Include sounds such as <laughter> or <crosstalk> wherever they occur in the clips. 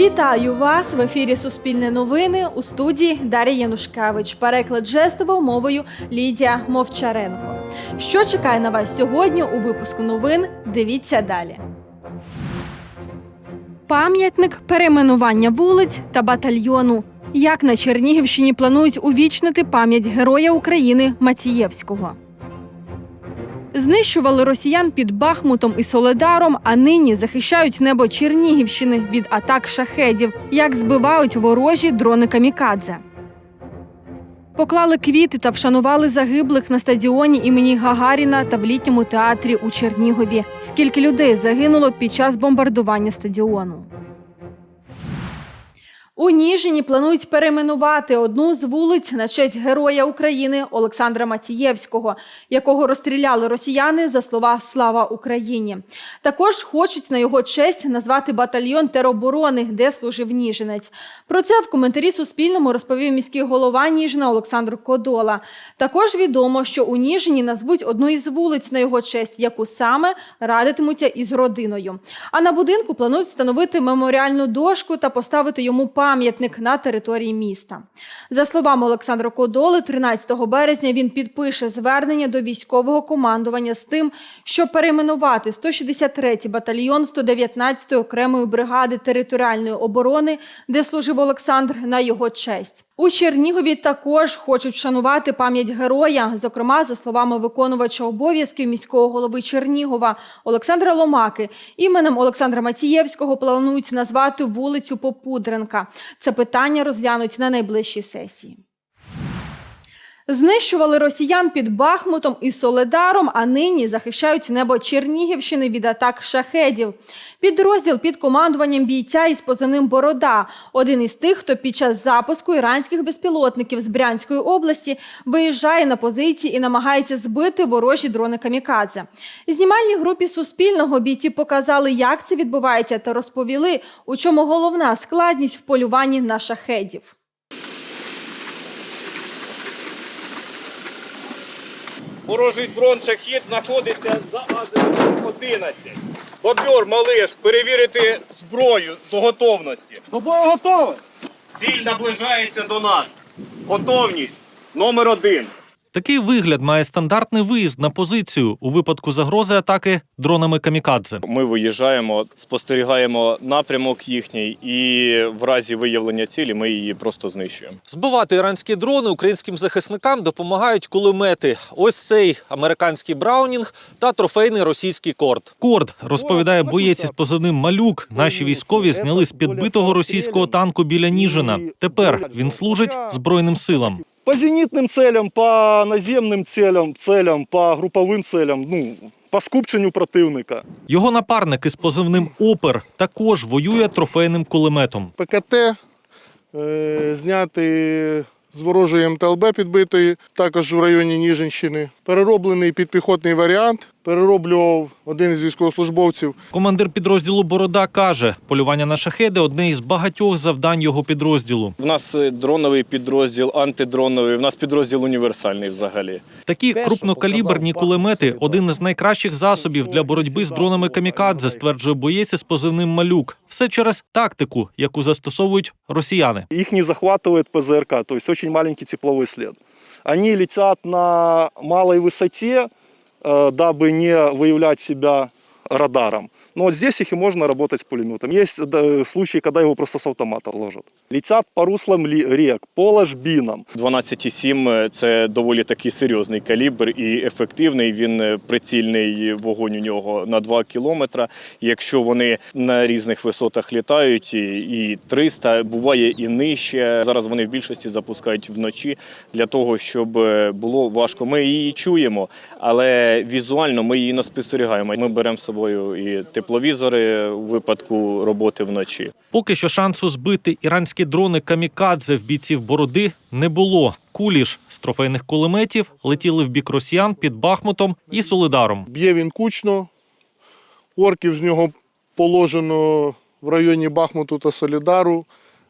Вітаю вас в ефірі Суспільне новини у студії Дар'я Янушкевич. Переклад жестовою мовою Лідія Мовчаренко. Що чекає на вас сьогодні у випуску новин? Дивіться далі. Пам'ятник перейменування вулиць та батальйону. Як на Чернігівщині планують увічнити пам'ять Героя України Матієвського. Знищували росіян під Бахмутом і Соледаром, а нині захищають небо Чернігівщини від атак шахедів, як збивають ворожі дрони камікадзе. Поклали квіти та вшанували загиблих на стадіоні імені Гагаріна та в літньому театрі у Чернігові. Скільки людей загинуло під час бомбардування стадіону? У Ніжині планують перейменувати одну з вулиць на честь Героя України Олександра Матієвського, якого розстріляли росіяни за слова Слава Україні. Також хочуть на його честь назвати батальйон тероборони, де служив Ніжинець. Про це в коментарі Суспільному розповів міський голова Ніжина Олександр Кодола. Також відомо, що у Ніжині назвуть одну із вулиць на його честь, яку саме радитимуться із родиною. А на будинку планують встановити меморіальну дошку та поставити йому пам'ятник на території міста. За словами Олександра Кодоли, 13 березня він підпише звернення до військового командування з тим, щоб перейменувати 163-й батальйон 119-ї окремої бригади територіальної оборони, де служив Олександр, на його честь. У Чернігові також хочуть вшанувати пам'ять героя. Зокрема, за словами виконувача обов'язків міського голови Чернігова Олександра Ломаки, іменем Олександра Мацієвського планують назвати вулицю Попудренка. Це питання розглянуть на найближчій сесії. Знищували росіян під Бахмутом і Соледаром, а нині захищають небо Чернігівщини від атак шахедів. Підрозділ під командуванням бійця із позивним Борода, один із тих, хто під час запуску іранських безпілотників з Брянської області виїжджає на позиції і намагається збити ворожі дрони камікадзе. Знімальній групі Суспільного бійці показали, як це відбувається, та розповіли, у чому головна складність в полюванні на шахедів. Ворожий дрон шахід знаходиться за АЗ 11. Бобьор, малиш, перевірити зброю до готовності. Тобою готове! Ціль наближається до нас. Готовність номер один. Такий вигляд має стандартний виїзд на позицію у випадку загрози атаки дронами камікадзе. Ми виїжджаємо, спостерігаємо напрямок їхній, і в разі виявлення цілі ми її просто знищуємо. Збивати іранські дрони українським захисникам допомагають кулемети. Ось цей американський Браунінг та трофейний російський корд. Корд розповідає боєць із позивним Малюк. Наші військові зняли з підбитого російського танку біля Ніжина. Тепер він служить збройним силам. По зенітним целям, по наземним целям, целям, по груповим целям, ну, по скупченню противника. Його напарник із позивним Опер також воює трофейним кулеметом. ПКТ, е, зняти з ворожої МТЛБ підбитої, також в районі Ніжинщини. Перероблений підпіхотний варіант Перероблював один із військовослужбовців. Командир підрозділу Борода каже, полювання на шахеди одне із багатьох завдань його підрозділу. В нас е, дроновий підрозділ, антидроновий, в нас підрозділ універсальний взагалі. Такі крупнокаліберні кулемети один із найкращих засобів для боротьби з дронами камікадзе, стверджує боєць із позивним Малюк. Все через тактику, яку застосовують росіяни. Их не захватывает ПЗРК, то есть очень маленький тепловой след. Они летят на малой высоте, э, дабы не выявлять себя радаром. Но вот здесь их и можно работать с пулеметом. Есть да, случаи, когда его просто с автомата ложат. Летят по руслам рек, по ложбинам. 12,7 – це доволі такий серйозний калібр і ефективний. Він е, прицільний вогонь у нього на 2 кілометри. Якщо вони на різних висотах літають, і 300, буває і нижче. Зараз вони в більшості запускають вночі для того, щоб е, було важко. Ми її чуємо, але візуально ми її не спостерігаємо. Ми беремо з собою і тепловізори у випадку роботи вночі. Поки що шансу збити іранські дрони камікадзе в бійців бороди не було. Кулі ж з трофейних кулеметів летіли в бік росіян під Бахмутом і Солидаром. Б'є він кучно. Орків з нього положено в районі Бахмуту та Солідару.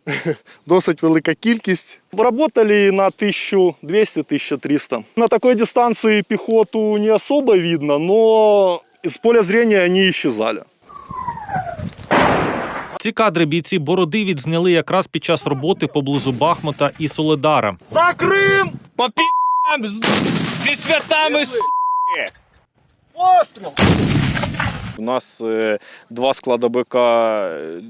<laughs> Досить велика кількість. Работали на 1200-1300. На такой дистанции пехоту не особо видно, но из поля зрения они исчезали. Ці кадри бійці бороди відзняли якраз під час роботи поблизу Бахмута і Соледара. За Крим! Попі зі святами се. Гостро. У нас е, два складовика е,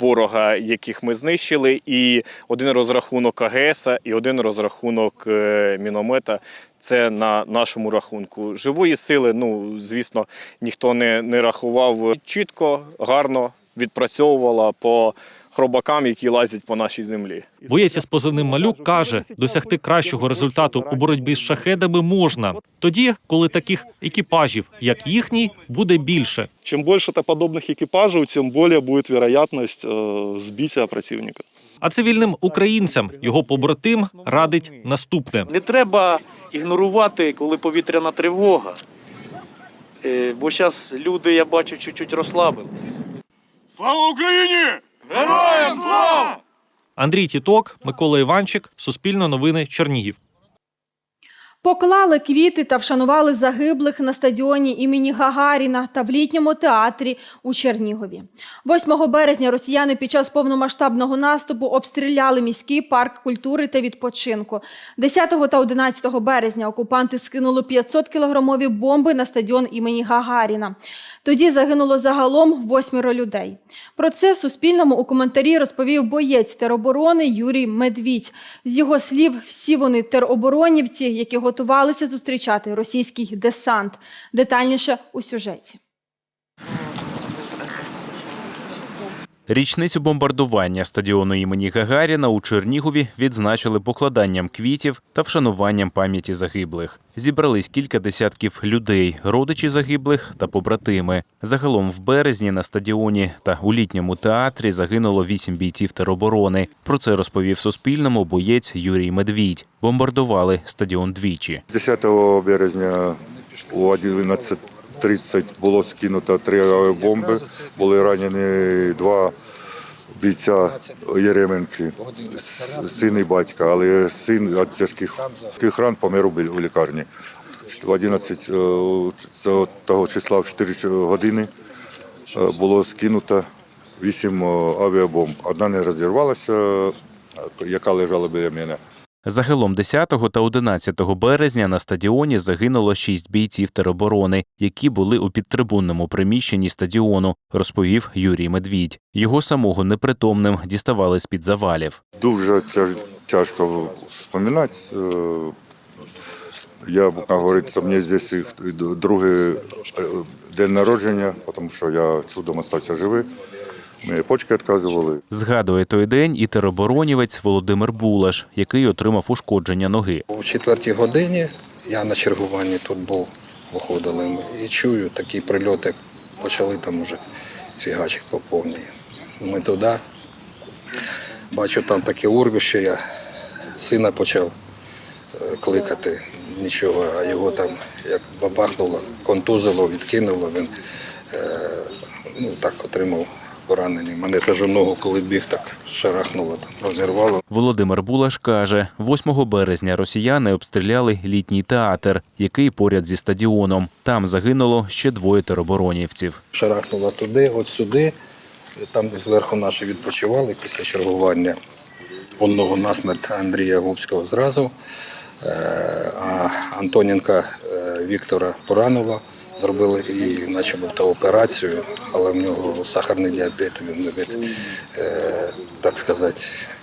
ворога, яких ми знищили, і один розрахунок АГС, і один розрахунок е, міномета. Це на нашому рахунку. Живої сили, ну звісно, ніхто не, не рахував чітко, гарно відпрацьовувала по хробакам, які лазять по нашій землі. Боєць із позивним малюк каже, досягти кращого результату у боротьбі з шахедами можна тоді, коли таких екіпажів, як їхній, буде більше. Чем больше -то подобных экипажей, тем более будет вероятность э, сбития противника. А цивільним українцям його побратим радить наступне. Не треба ігнорувати, коли повітряна тривога. Е, Бо зараз люди, я бачу, чуть-чуть розслабились. Андрій Тіток, Микола Іванчик, Суспільне новини, Чернігів. Поклали квіти та вшанували загиблих на стадіоні імені Гагаріна та в літньому театрі у Чернігові. 8 березня росіяни під час повномасштабного наступу обстріляли міський парк культури та відпочинку. 10 та 11 березня окупанти скинули 500 кілограмові бомби на стадіон імені Гагаріна. Тоді загинуло загалом восьмеро людей. Про це Суспільному у коментарі розповів боєць тероборони Юрій Медвідь. З його слів, всі вони тероборонівці, які готувалися зустрічати російський десант. Детальніше у сюжеті. Річницю бомбардування стадіону імені Гагаріна у Чернігові відзначили покладанням квітів та вшануванням пам'яті загиблих. Зібрались кілька десятків людей, родичі загиблих та побратими. Загалом в березні на стадіоні та у літньому театрі загинуло вісім бійців тероборони. Про це розповів Суспільному боєць Юрій Медвідь. Бомбардували стадіон двічі. 10 березня о 11.30 було скинуто три авіабомби. Були ранені два бійця Єременки, син і батька, але син від тяжких ран помер у лікарні. В 11 е, того числа в 4 години е, було скинуто 8 авіабомб. Одна не розірвалася, е, яка лежала біля мене. Загалом 10 та 11 березня на стадіоні загинуло шість бійців тероборони, які були у підтрибунному приміщенні стадіону, розповів Юрій Медвідь. Його самого непритомним діставали з під завалів. Дуже тяж, тяжко вспоминати. Е, Я, говориться, мені здесь другий е, день народження, тому що я чудом залишився живий. Мені почки відказували. Згадує той день і тероборонівець Володимир Булаш, який отримав ушкодження ноги. О четвертій годині я на чергуванні тут був, виходили ми, і чую такі прильоти, почали там уже фігачити по повній. Ми туди, бачу там таке урвище, я сина почав е, кликати, нічого, а його там як бабахнуло, контузило, відкинуло, він е, ну, так отримав поранення. Мене теж ногу, коли біг, так шарахнуло, там, розірвало. Володимир Булаш каже, 8 березня росіяни обстріляли літній театр, який поряд зі стадіоном. Там загинуло ще двоє тероборонівців. шарахнула туди, от сюди. Там зверху наші відпочивали після чергування одного насмерть Андрія Губського зразу, е, а Антоненка е, Віктора поранило. Зробили і начебто операцію, але в нього сахарний діабет, він навіть, е, так сказати,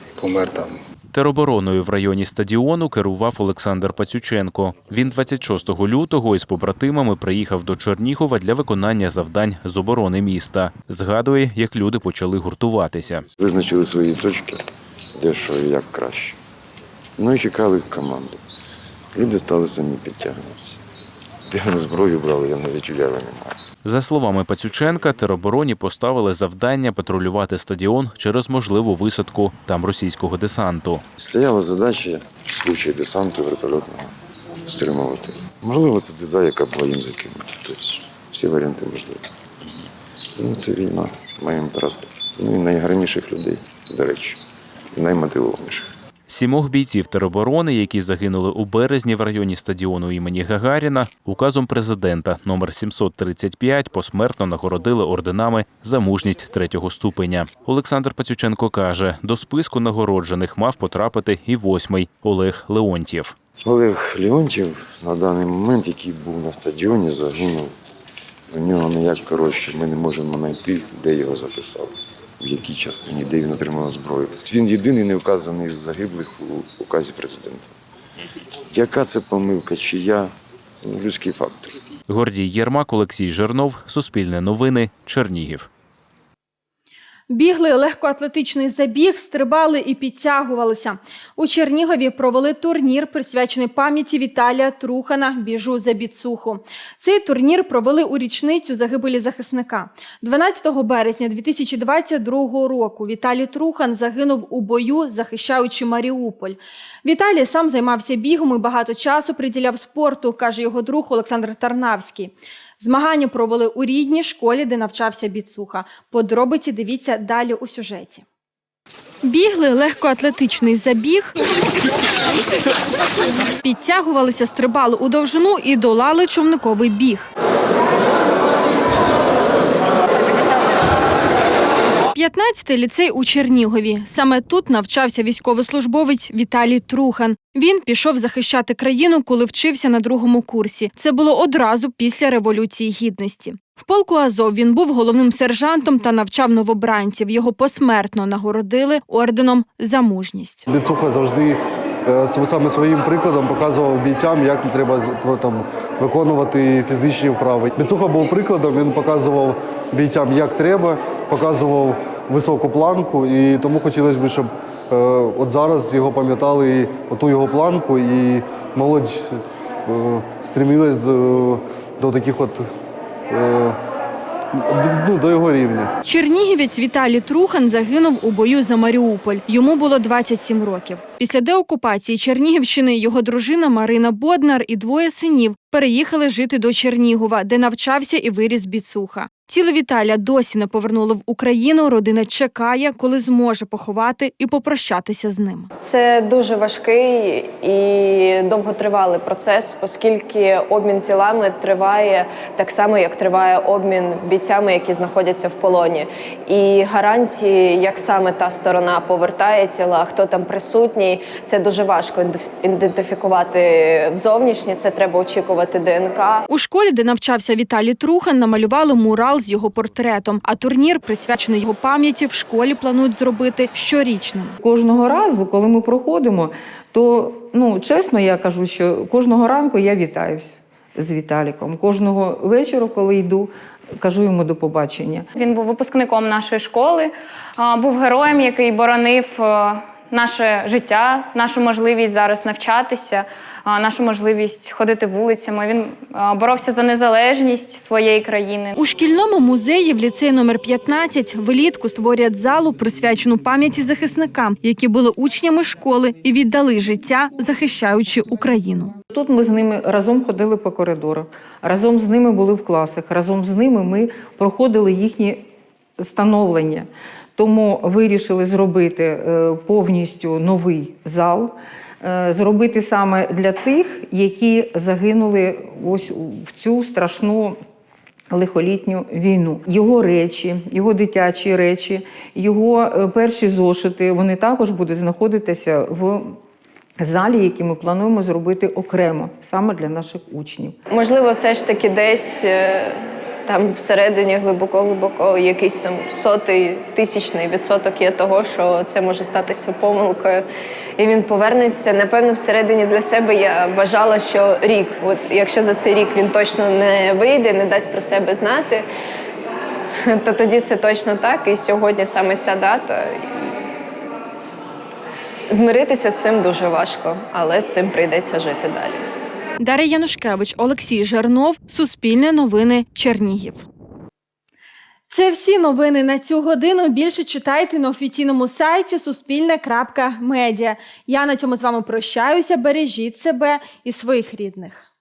і помер там Теробороною в районі стадіону керував Олександр Пацюченко. Він 26 лютого із побратимами приїхав до Чернігова для виконання завдань з оборони міста. Згадує, як люди почали гуртуватися. визначили свої точки, де що і як краще. Ну і чекали команду. Люди стали самі підтягуватися. Де вони зброю брали, я навіть уяви не маю. За словами Пацюченка, теробороні поставили завдання патрулювати стадіон через можливу висадку там російського десанту. Стояла задача в случаї десанту вертольотного стримувати. Можливо, це диза, яка була їм закинута. Тобто всі варіанти можливі. Ну, це війна, маємо втрати. Ну і найгарніших людей, до речі, наймотивованіших. Сімох бійців тероборони, які загинули у березні в районі стадіону імені Гагаріна, указом президента номер 735 посмертно нагородили орденами за мужність третього ступеня. Олександр Пацюченко каже, до списку нагороджених мав потрапити і восьмий Олег Леонтьєв. Олег Леонтьєв на даний момент, який був на стадіоні, загинув. У нього ніяк коротше, ми не можемо знайти, де його записали, в якій частині, де він отримав зброю. Він єдиний не вказаний з загиблих у указі президента. Яка це помилка, чия? я Людський фактор. Гордій Єрмак, Олексій Жернов, Суспільне новини, Чернігів. Бігли легкоатлетичний забіг, стрибали і підтягувалися. У Чернігові провели турнір, присвячений пам'яті Віталія Трухана Біжу за біцуху. Цей турнір провели у річницю загибелі захисника. 12 березня 2022 року Віталій Трухан загинув у бою, захищаючи Маріуполь. Віталій сам займався бігом і багато часу приділяв спорту, каже його друг Олександр Тарнавський. Змагання провели у рідній школі, де навчався біцуха. Подробиці дивіться далі у сюжеті. Бігли легкоатлетичний забіг, підтягувалися, стрибали у довжину і долали човниковий біг. 15-й ліцей у Чернігові. Саме тут навчався військовослужбовець Віталій Трухан. Він пішов захищати країну, коли вчився на другому курсі. Це було одразу після Революції Гідності. В полку Азов він був головним сержантом та навчав новобранців. Його посмертно нагородили орденом за мужність. Біцуха завжди е, саме своїм прикладом показував бійцям, як треба там, виконувати фізичні вправи. Біцуха був прикладом, він показував бійцям, як треба, показував високу планку, і тому хотілося б, щоб е, от зараз його пам'ятали і оту його планку, і молодь е, стремилась до, до таких от. Е, ну, до його рівня. Чернігівець Віталій Трухан загинув у бою за Маріуполь. Йому було 27 років. Після деокупації Чернігівщини його дружина Марина Боднар і двоє синів переїхали жити до Чернігова, де навчався і виріс біцуха. Тіло Віталя досі не повернули в Україну. Родина чекає, коли зможе поховати і попрощатися з ним. Це дуже важкий і довготривалий процес, оскільки обмін тілами триває так само, як триває обмін бійцями, які знаходяться в полоні. І гарантії, як саме та сторона повертає тіла, хто там присутній, це дуже важко ідентиф- ідентифікувати зовнішнє. Це треба очікувати ДНК. У школі, де навчався Віталій Трухан, намалювали мурал з його портретом. А турнір, присвячений його пам'яті, в школі планують зробити щорічним. Кожного разу, коли ми проходимо, то ну чесно, я кажу, що кожного ранку я вітаюсь з Віталіком. Кожного вечора, коли йду, кажу йому до побачення. Він був випускником нашої школи, а, був героєм, який боронив наше життя, нашу можливість зараз навчатися, нашу можливість ходити вулицями. Він боровся за незалежність своєї країни. У шкільному музеї в ліцеї номер 15 влітку створюють залу, присвячену пам'яті захисникам, які були учнями школи і віддали життя, захищаючи Україну. Тут ми з ними разом ходили по коридорах, разом з ними були в класах, разом з ними ми проходили їхні становлення. Тому вирішили зробити е, повністю новий зал, зробити саме для тих, які загинули ось в цю страшну лихолітню війну. Його речі, його дитячі речі, його е, перші зошити, вони також будуть знаходитися в залі, який ми плануємо зробити окремо саме для наших учнів. Можливо, все ж таки десь е, там всередині глибоко-глибоко якийсь там сотий тисячний відсоток є того, що це може статися помилкою. І він повернеться. Напевно, всередині для себе я вважала, що рік. От якщо за цей рік він точно не вийде, не дасть про себе знати, то тоді це точно так. І сьогодні саме ця дата. Змиритися з цим дуже важко, але з цим прийдеться жити далі. Дар'я Янушкевич, Олексій Жернов, Суспільне новини, Чернігів. Це всі новини на цю годину. Більше читайте на офіційному сайті Суспільне.Медіа. Я на цьому з вами прощаюся. Бережіть себе і своїх рідних.